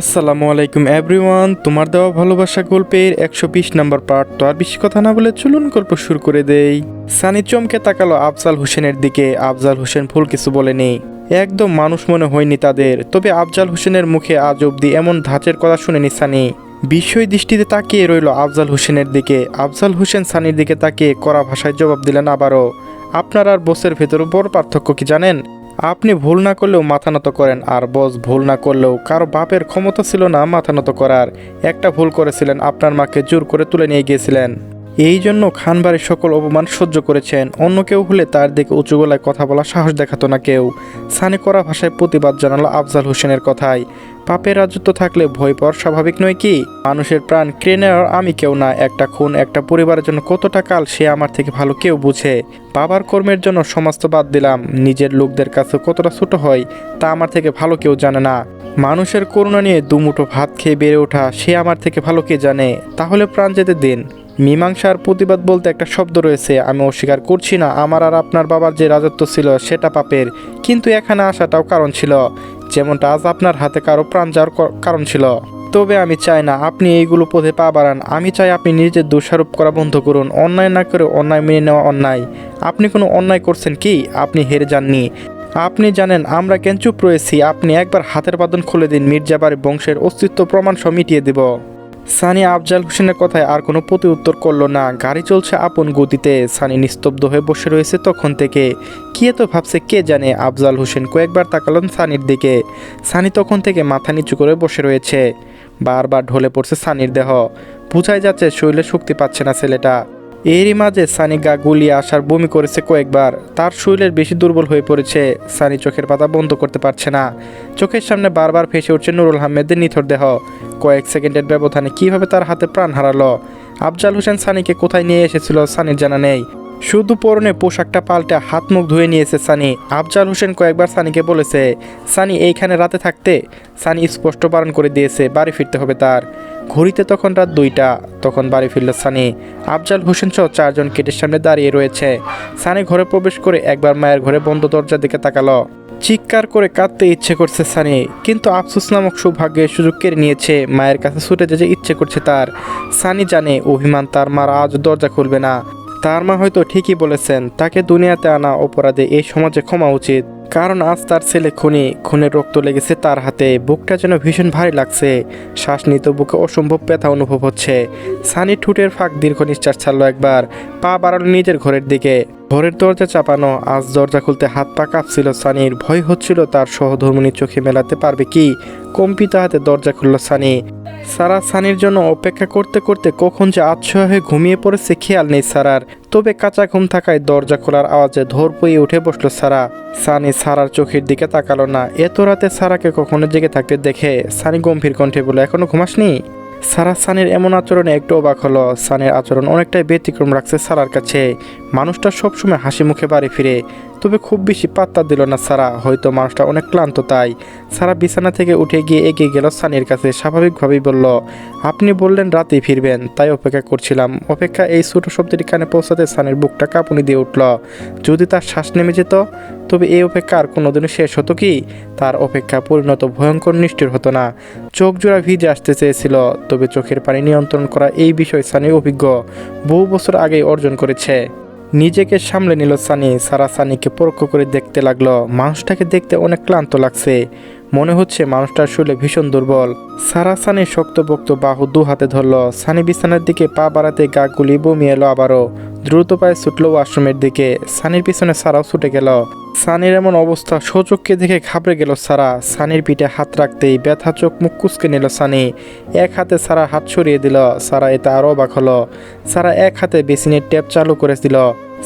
আসসালামু আলাইকুম এভরিওয়ান, তোমার দেওয়া ভালোবাসা গল্পের একশো বিশ নাম্বার পার্ট। তো আর বেশি কথা না বলে চলুন গল্প শুরু করে দেই। সানি চমকে তাকালো আফজাল হোসেনের দিকে। আফজাল হোসেন ভুল কিছু বলেনি। একদম মানুষ মনে হয়নি তাদের। তবে আফজাল হোসেনের মুখে আজ অবধি এমন ধাঁচের কথা শুনেনি সানি। বিস্ময় দৃষ্টিতে তাকিয়ে রইল আফজাল হোসেনের দিকে। আফজাল হোসেন সানির দিকে তাকিয়ে কড়া ভাষায় জবাব দিলেন আবারও। আপনার আর বসের ভেতরে বড় পার্থক্য কি জানেন? আপনি ভুল না করলেও মাথা নত করেন, আর বস ভুল না করলেও কারও বাপের ক্ষমতা ছিল না মাথা নত করার। একটা ভুল করেছিলেন, আপনার মাকে জোর করে তুলে নিয়ে গিয়েছিলেন। এই জন্য খানবাড়ির সকল অপমান সহ্য করেছেন। অন্য কেউ হলে তার দিকে উঁচু গলায় কথা বলা সাহস দেখাতো না কেউ। সানি করা ভাষায় প্রতিবাদ জানালো আফজাল হোসেনের কথায়। পাপের রাজত্ব থাকলে ভয় পাওয়ার স্বাভাবিক নয় কি? মানুষের প্রাণ নেওয়ার আমি কেউ না। একটা খুন একটা পরিবারের জন্য কতটা কাল সে আমার থেকে ভালো কেউ বুঝে। বাবার কর্মের জন্য সমস্ত বাদ দিলাম। নিজের লোকদের কাছে কতটা ছোট হয় তা আমার থেকে ভালো কেউ জানে না। মানুষের করুণা নিয়ে দুমুঠো ভাত খেয়ে বেড়ে ওঠা সে আমার থেকে ভালো কে জানে? তাহলে প্রাণ যেতে দিন। মীমাংসার প্রতিবাদ বলতে একটা শব্দ রয়েছে, আমি অস্বীকার করছি না। আমার আর আপনার বাবার যে রাজত্ব ছিল সেটা পাপের, কিন্তু এখানে আসাটাও কারণ ছিল। যেমনটা আজ আপনার হাতে কারও প্রাণ যাওয়ার কারণ ছিল। তবে আমি চাই না আপনি এইগুলো পথে পা বাড়ান। আমি চাই আপনি নিজের দোষারোপ করা বন্ধ করুন। অন্যায় না করে অন্যায় মেনে নেওয়া অন্যায়। আপনি কোনো অন্যায় করছেন কি? আপনি হেরে যাননি। আপনি জানেন আমরা কেন চুপ রয়েছি। আপনি একবার হাতের বাঁধন খুলে দিন। মির্জাবার বংশের অস্তিত্ব প্রমাণ সহ মিটিয়ে দেব। সানি আফজাল হোসেনের কথায় আর কোনো প্রতি উত্তর করল না। গাড়ি চলছে আপন গতিতে। সানি নিস্তব্ধ হয়ে বসে রয়েছে তখন থেকে। কি এত ভাবছে কে জানে? আফজাল হোসেন কয়েকবার তাকালেন সানির দিকে। সানি তখন থেকে মাথা নিচু করে বসে রয়েছে। বারবার ঢলে পড়ছে সানির দেহ। বোঝাই যাচ্ছে শরীরে শক্তি পাচ্ছে না ছেলেটা। এরই মাঝে সানি গা গুলিয়ে আসার বমি করেছে কয়েকবার। তার শরীরের বেশি দুর্বল হয়ে পড়েছে। সানি চোখের পাতা বন্ধ করতে পারছে না। চোখের সামনে বারবার ভেসে উঠছে নুরুল আহমেদের নিথর দেহ। কয়েক সেকেন্ডের ব্যবধানে কীভাবে তার হাতে প্রাণ হারালো? আফজাল হোসেন সানিকে কোথায় নিয়ে এসেছিল সানির জানা নেই। শুধু পরনে পোশাকটা পাল্টে হাত মুখ ধুয়ে নিয়েছে সানি। আফজাল হোসেন কয়েকবার সানিকে বলেছে, সানি, এইখানে রাতে থাকতে? সানি স্পষ্ট বারণ করে দিয়েছে, বাড়ি ফিরতে হবে তার। ঘড়িতে তখন রাত দুইটা, তখন বাড়ি ফিরল সানি। আফজাল হোসেন সহ চারজন গেটের সামনে দাঁড়িয়ে রয়েছে। সানি ঘরে প্রবেশ করে একবার মায়ের ঘরে বন্ধ দরজার দিকে তাকালো। চিৎকার করে কাঁদতে ইচ্ছে করছে সানি, কিন্তু আফসোস নামক সৌভাগ্যের সুযোগ কেড়ে নিয়েছে মায়ের কাছে ছুটে যেতে ইচ্ছে করছে তার। সানি জানে অভিমান তার মার আজ দরজা খুলবে না। তার মা হয়তো ঠিকই বলেছেন, তাকে দুনিয়াতে আনা অপরাধে এই সমাজে ক্ষমা উচিত। কারণ আজ তার ছেলে খুনি, খুনের রক্ত লেগেছে তার হাতে, বুকটা যেন ভীষণ ভারী লাগছে। শ্বাস নিতে বুকে অসম্ভব ব্যথা অনুভব হচ্ছে। সানি ঠুটের ফাঁক দীর্ঘ নিঃশ্বাস ছাড়লো একবার, পা বাড়ালো নিজের ঘরের দিকে। ঘরের দরজা চাপানো, আজ দরজা খুলতে হাত পা কাঁপছিল সানির। ভয় হচ্ছিল তার সহধর্মিনী চোখে মেলাতে পারবে কি? কম্পিত হাতে দরজা খুলল সানি। সারা সানির জন্য অপেক্ষা করতে করতে কখন যে আচ্ছয় হয়ে ঘুমিয়ে পড়েছে খেয়াল নেই সারার। তবে কাঁচা ঘুম থাকায় দরজা খোলার আওয়াজে ধর পইয়ে উঠে বসল সারা। সানি সারার চোখের দিকে তাকালো না। এত রাতে সারাকে কখনো জেগে থাকতে দেখে সানি গম্ভীর কণ্ঠে বলে এখনও ঘুমাসনি? সারা সানির এমন আচরণে একটু অবাক হলো। সানির আচরণ অনেকটাই ব্যতিক্রম রাখছে সারার কাছে। মানুষটা সবসময় হাসি মুখে বাড়ি ফিরে। তবে খুব বেশি পাত্তা দিল না সারা। হয়তো মানুষটা অনেক ক্লান্ত তাই। সারা বিছানা থেকে উঠে গিয়ে এগিয়ে গেল সানির কাছে। স্বাভাবিকভাবেই বলল, আপনি বললেন রাতেই ফিরবেন, তাই অপেক্ষা করছিলাম। অপেক্ষা এই ছোট শব্দটি কানে পৌঁছাতে সানির বুকটা কাঁপুনি দিয়ে উঠল। যদি তার শ্বাস নেমে যেত, তবে এই অপেক্ষা আর কোনোদিনও শেষ হতো কি? তার অপেক্ষা পরিণত ভয়ঙ্কর নিষ্ঠুর হতো না। চোখ জোড়া ভিজে আসতে চেয়েছিল, তবে চোখের পানি নিয়ন্ত্রণ করা এই বিষয় সানি অভিজ্ঞ। বহু বছর আগেই অর্জন করেছে। নিজেকে সামলে নিল সানি। সারা সানিকে পরোক্ষ করে দেখতে লাগল, মানুষটাকে দেখতে অনেক ক্লান্ত লাগছে। মনে হচ্ছে মানুষটার শুলে ভীষণ দুর্বল। সারা সানি শক্তপোক্ত বাহু দু হাতে ধরল। সানি বিছানার দিকে পা বাড়াতে গা গুলি বমি এলো আবারও। দ্রুত পায়ে ছুটল ওয়াশরুমের দিকে। সানির পিছনে সারাও ছুটে গেল। সানির এমন অবস্থা, সচককে দেখে ঘাবড়ে গেল সারা। সানির পিঠে হাত রাখতেই ব্যথা চোখ মুখ কুচকে নিল সানি। এক হাতে সারা হাত সরিয়ে দিল, সারা এতে আরও অবাক হলো। সারা এক হাতে বেসিনের ট্যাপ চালু করে দিল।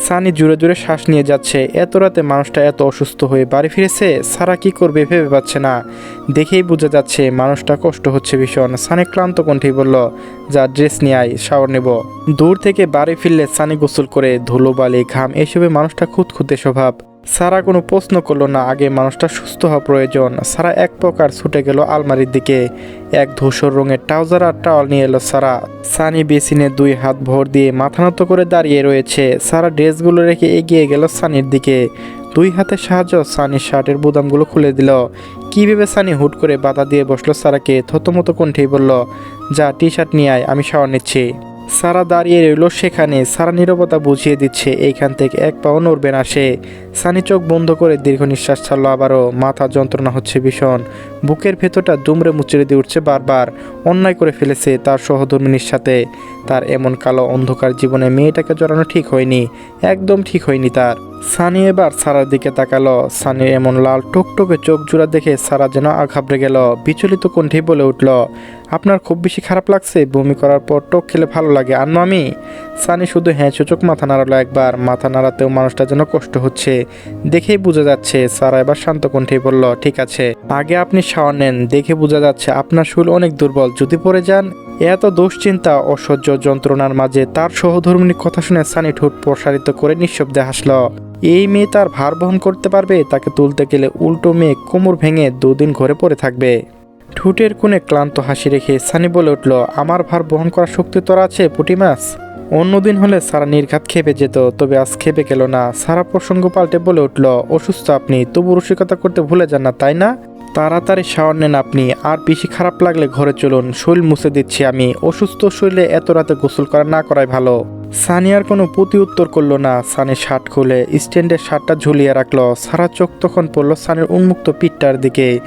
সানি জুড়ে জুড়ে শ্বাস নিয়ে যাচ্ছে। এত রাতে মানুষটা এত অসুস্থ হয়ে বাড়ি ফিরেছে, সারা কি করবে ভেবে পাচ্ছে না। দেখেই বোঝা যাচ্ছে মানুষটা কষ্ট হচ্ছে ভীষণ। সানি ক্লান্ত কণ্ঠেই বলল, যা ড্রেস নিয়ে আয়, শাওয়ার নেব। দূর থেকে বাড়ি ফিরলে সানি গোসল করে, ধুলো, বালি, ঘাম, এসবে মানুষটা খুঁতখুঁতে স্বভাব। সারা কোনো প্রশ্ন করল না, আগে মানুষটা সুস্থ হওয়া প্রয়োজন। সারা এক প্রকার ছুটে গেল আলমারির দিকে। এক ধূসর রঙের ট্রাউজার আর টাওয়াল নিয়ে এলো সারা। সানি বেসিনে দুই হাত ভর দিয়ে মাথা নত করে দাঁড়িয়ে রয়েছে। সারা ড্রেসগুলো রেখে এগিয়ে গেল সানির দিকে। দুই হাতের সাহায্য সানির শার্টের বোদামগুলো খুলে দিল। কি ভেবে সানি হুট করে বাধা দিয়ে বসল সারাকে? থতমতো কণ্ঠেই বলল, যা টি শার্ট নিয়ে আয়, আমি শাওয়ার নিচ্ছি। সারা দাঁড়িয়ে রইল সেখানে। সারা নিরবতা বুঝিয়ে দিচ্ছে, এইখান থেকে এক পাও নড়বে না সে। সানি চোখ বন্ধ করে দীর্ঘ নিঃশ্বাস ছাড়লো আবারও। মাথা যন্ত্রণা হচ্ছে ভীষণ। বুকের ভেতরটা দুমড়ে মুচড়ে দিয়ে উঠছে বারবার। অন্যায় করে ফেলেছে তার সহধর্মিনীর সাথে। তার এমন কালো অন্ধকার জীবনে মেয়েটাকে জড়ানো ঠিক হয়নি, একদম ঠিক হয়নি তার। সানি এবার সারার দিকে তাকালো। সানির এমন লাল টকটকে চোখ জোড়া দেখে সারা যেন আঘাবড়ে গেল। বিচলিত কণ্ঠেই বলে উঠল, আপনার খুব বেশি খারাপ লাগছে, বমি করার পর টক খেলে ভালো লাগে, আর আমি সানি শুধু হ্যাঁ সূচক মাথা নাড়ালো একবার। মাথা নাড়াতেও মানুষটা যেন কষ্ট হচ্ছে, দেখেই বোঝা যাচ্ছে সারা এবার শান্ত কণ্ঠেই বলল, ঠিক আছে, আগে আপনি শাওয়ার নেন, দেখে বোঝা যাচ্ছে আপনার শরীর অনেক দুর্বল, যদি পড়ে যান, এত দুশ্চিন্তা, অসহ্য যন্ত্রণার মাঝে তার সহধর্মিনীর কথা শুনে সানি ঠোঁট প্রসারিত করে নিঃশব্দে হাসল। এই মেয়ে তার ভার বহন করতে পারবে, তাকে তুলতে গেলে উল্টো মেয়ে কোমর ভেঙে দুদিন ঘরে পড়ে থাকবে। ঠুটের কোণে ক্লান্ত হাসি রেখে সানি বলে উঠল, আমার ভার বহন করার শক্তি তোর আছে, পুটি মাছ? অন্যদিন হলে সারা নির্ঘাত খেপে যেত, তবে আজ খেপে গেল না। সারা প্রসঙ্গ পাল্টে বলে উঠল, অসুস্থ আপনি, তবু রসিকতা করতে ভুলে যান না, তাই না? তাড়াতাড়ি শাওয়ার নেন আপনি, আর বেশি খারাপ লাগলে ঘরে চলুন, শরীর মুছে দিচ্ছি আমি। অসুস্থ শরীরে এত রাতে গোসল করা না করাই ভালো। সানি আর কোনো প্রতি উত্তর করল না। সানি শার্ট খুলে স্ট্যান্ডের শার্টটা ঝুলিয়ে রাখল। সারা চোখ তখন পড়ল সানির উন্মুক্ত পিঠটার দিকে।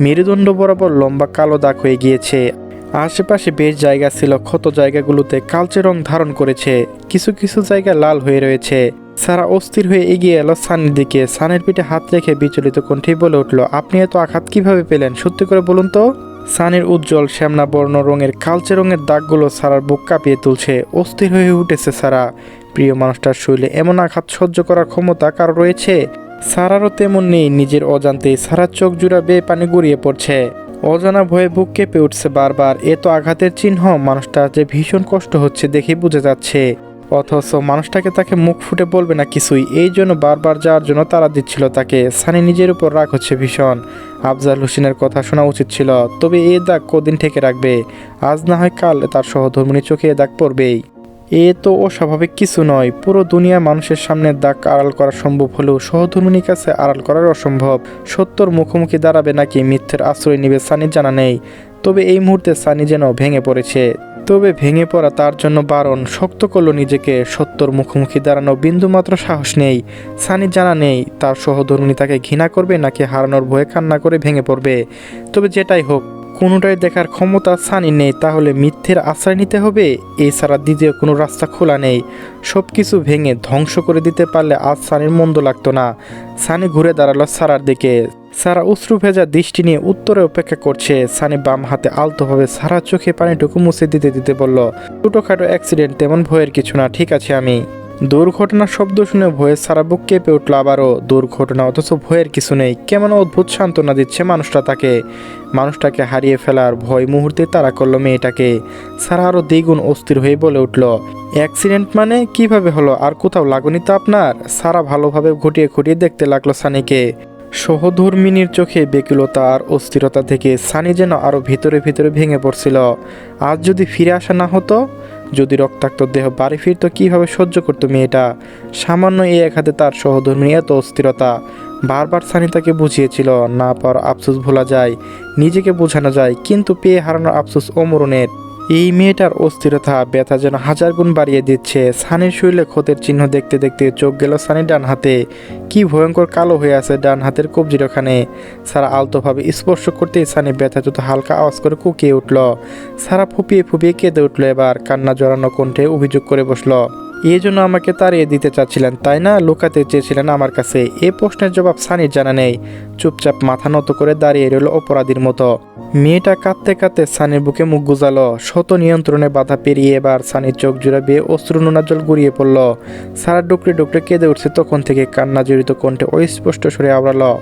মেরুদণ্ড বরাবর লম্বা কালো দাগ হয়ে গিয়েছে। আশেপাশে বেশ জায়গা ছিল, ক্ষত জায়গাগুলোতে কালচে রং ধারণ করেছে। কিছু কিছু জায়গা লাল হয়ে রয়েছে। সারা অস্থির হয়ে এগিয়ে এলো সানির দিকে। সানের পিঠে হাত রেখে বিচলিত কণ্ঠে বলে উঠল, আপনি এত আঘাত কীভাবে পেলেন? সত্যি করে বলুন তো? সানির উজ্জ্বল শ্যামনা বর্ণ রঙের কালচে রঙের দাগগুলো সারার বুক কাঁপিয়ে তুলছে। অস্থির হয়ে উঠেছে সারা। প্রিয় মানুষটার শরীরে এমন আঘাত সহ্য করার ক্ষমতা কারও রয়েছে? সারারও তেমন নেই। নিজের অজান্তেই সারার চোখ জুড়া বেয়ে পানি গড়িয়ে পড়ছে। অজানা ভয়ে বুক কেঁপে উঠছে বারবার। এ তো আঘাতের চিহ্ন। মানুষটা যে ভীষণ কষ্ট হচ্ছে দেখে বুঝে যাচ্ছে। অথচ মানুষটাকে তাকে মুখ ফুটে বলবে না কিছুই। এই জন্য বারবার যাওয়ার জন্য তারা দিচ্ছিল তাকে। সানি নিজের উপর রাগ হচ্ছে ভীষণ। আফজাল হোসেনের কথা শোনা উচিত ছিল। তবে এ দাগ কদিন থেকে রাখবে? আজ না হয় কাল তার সহধর্মিনী চোখে এ দাগ পড়বেই। এ তো অস্বাভাবিক কিছু নয়। পুরো দুনিয়া মানুষের সামনে দাগ আড়াল করা সম্ভব হলেও সহধর্মিনীর কাছে আড়াল করার অসম্ভব। সত্যর মুখোমুখি দাঁড়াবে নাকি মিথ্যের আশ্রয় নিবে সানির জানা নেই। তবে এই মুহূর্তে সানি যেন ভেঙে পড়েছে। তবে ভেঙে পড়া তার জন্য বারণ শক্ত করল নিজেকে। সত্যর মুখোমুখি দাঁড়ানো বিন্দুমাত্র সাহস নেই। সানি জানা নেই তার সহধর্মিনী তাকে ঘৃণা করবে নাকি হারানোর ভয়ে কান্না করে ভেঙে পড়বে। তবে যেটাই হোক কোনোটাই দেখার ক্ষমতা সানি নেই, তাহলে মিথ্যের আশ্রয় নিতে হবে? এছাড়া দ্বিতীয় কোনো রাস্তা খোলা নেই। সব কিছু ভেঙে ধ্বংস করে দিতে পারলে আজ সানির মন্দ লাগতো না। সানি ঘুরে দাঁড়াল সারার দিকে। সারা অশ্রু ভেজা দৃষ্টি নিয়ে উত্তরে অপেক্ষা করছে। সানি বাম হাতে আলতোভাবে সারা চোখে পানিটুকু মুছে দিতে দিতে বলল, ছোটোখাটো অ্যাক্সিডেন্ট তেমন ভয়ের কিছু না, ঠিক আছে আমি। দুর্ঘটনার শব্দ শুনে ভয়ে সারা বুক কেঁপে উঠল আবারও। দুর্ঘটনা অথচ ভয়ের কিছু নেই। কেমন অদ্ভুত সান্ত্বনা দিচ্ছে মানুষটা তাকে। মানুষটাকে হারিয়ে ফেলার ভয় মুহূর্তে তারা করল মেয়েটাকে। সারা আরও দ্বিগুণ অস্থির হয়ে বলে উঠল অ্যাক্সিডেন্ট মানে? কীভাবে হলো? আর কোথাও লাগনি তো আপনার? সারা ভালোভাবে ঘটিয়ে ঘটিয়ে দেখতে লাগল সানিকে। সহধর্মিনীর চোখে বেকুলতা আর অস্থিরতা থেকে সানি যেন আরও ভিতরে ভিতরে ভেঙে পড়ছিল। আজ যদি ফিরে আসা না হতো? যদি রক্তাক্ত দেহ বাড়ি ফিরত, কীভাবে সহ্য করতো মেয়েটা? সামান্য এই এক হাতে তার সহধর্মিনী এত অস্থিরতা। বারবার সানি তাকে বুঝিয়েছিল, না পাওয়ার আফসোস ভোলা যায়, নিজেকে বোঝানো যায়, কিন্তু পেয়ে হারানোর আফসোস অমরণের। এই মেয়েটার অস্থিরতা ব্যথা যেন হাজার গুণ বাড়িয়ে দিচ্ছে। সানির শরীরে ক্ষতের চিহ্ন দেখতে দেখতে চোখ গেল সানির ডান হাতে। কি ভয়ঙ্কর কালো হয়ে আছে ডান হাতের কবজির ওখানে। সারা আলতোভাবে স্পর্শ করতেই সানি ব্যথা যত হালকা আওয়াজ করে কুকিয়ে উঠল। সারা ফুপিয়ে ফুপিয়ে কেঁদে উঠল এবার, কান্না জড়ানো কণ্ঠে অভিযোগ করে বসল। এই জন্য আমাকে তাড়িয়ে দিতে চাচ্ছিলেন, তাই না? লুকাতে চেয়েছিলেন আমার কাছে। এ প্রশ্নের জবাব সানির জানা নেই। চুপচাপ মাথা নত করে দাঁড়িয়ে রইল অপরাধীর মতো। মেয়েটা কাঁদতে কাঁদতে সানির বুকে মুখ গুজালো। শত নিয়ন্ত্রণে বাধা পেরিয়ে এবার সানির চোখ জুড়ে বেয়ে অশ্রু নোনা জল গড়িয়ে পড়ল। সারা ডুকরে ডুকরে কেঁদে উঠছে, তখন থেকে কান্না জড়িত কণ্ঠে অস্পষ্ট সরে আওড়ালো,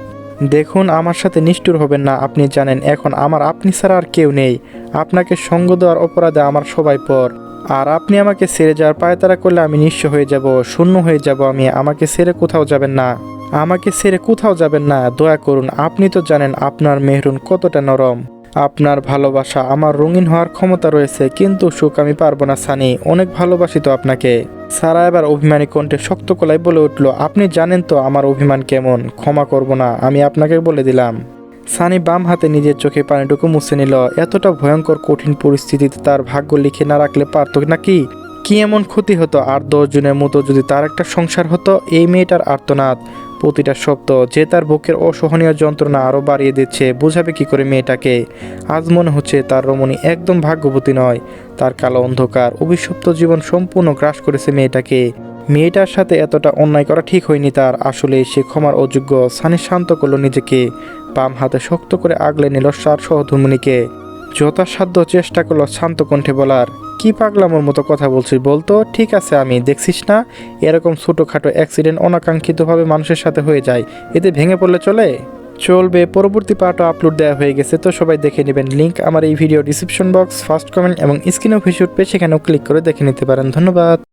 দেখুন, আমার সাথে নিষ্ঠুর হবেন না। আপনি জানেন, এখন আমার, আপনি ছাড়া আর কেউ নেই। আপনাকে সঙ্গ দেওয়ার অপরাধে আমার সবাই পর। আর আপনি আমাকে ছেড়ে যাওয়ার পায়তারা করলে আমি নিঃস্ব হয়ে যাব, শূন্য হয়ে যাব আমি। আমাকে ছেড়ে কোথাও যাবেন না। আমাকে ছেড়ে কোথাও যাবেন না। দয়া করুন, আপনি তো জানেন আপনার মেহরুন কতটা নরম। আপনার ভালোবাসা, আমার রঙিন হওয়ার ক্ষমতা রয়েছে, কিন্তু সুখ আমি পারব না, সানি। অনেক ভালোবাসি তো আপনাকে। সারা এবার অভিমানী কণ্ঠে শক্ত কলায় বলে উঠল, আপনি জানেন তো আমার অভিমান কেমন? ক্ষমা করব না, আমি আপনাকে বলে দিলাম। সানি বাম হাতে নিজের চোখে পানিটুকু মুছে নিল। এতটা ভয়ঙ্কর, কঠিন পরিস্থিতিতে তার ভাগ্য লিখে না রাখলে পারত নাকি? কি এমন ক্ষতি হতো? আর দশজনের মতো যদি তার একটা সংসার হতো, এই মেয়েটার আর্তনাদ। প্রতিটা শব্দ যে তার বুকের অসহনীয় যন্ত্রণা আরও বাড়িয়ে দিচ্ছে, বোঝাবে কি করে মেয়েটাকে? আজ মনে হচ্ছে তার রমণী একদম ভাগ্যবতী নয়। তার কালো অন্ধকার, অভিশপ্ত জীবন সম্পূর্ণ গ্রাস করেছে মেয়েটাকে। মেয়েটার সাথে এতটা অন্যায় করা ঠিক হয়নি তার। আসলে সে ক্ষমার অযোগ্য। সানি শান্ত করল নিজেকে। বাম হাতে শক্ত করে আগলে নিল সার সহধর্মিনীকে যথাসাধ্য চেষ্টা করল শান্ত কণ্ঠে বলার। কি পাগলামোর মতো কথা বলছিস বলতো ঠিক আছে আমি, দেখছিস না? এরকম ছোটোখাটো অ্যাক্সিডেন্ট অনাকাঙ্ক্ষিতভাবে মানুষের সাথে হয়ে যায়। এতে ভেঙে পড়লে চলে? চলবে, পরবর্তী পার্টও আপলোড দেওয়া হয়ে গেছে, তো সবাই দেখে নেবেন লিঙ্ক আমার এই video description box first comment এবং স্ক্রিনেও ভিডিও পেয়ে সেখানেও ক্লিক করে দেখে নিতে পারেন। ধন্যবাদ।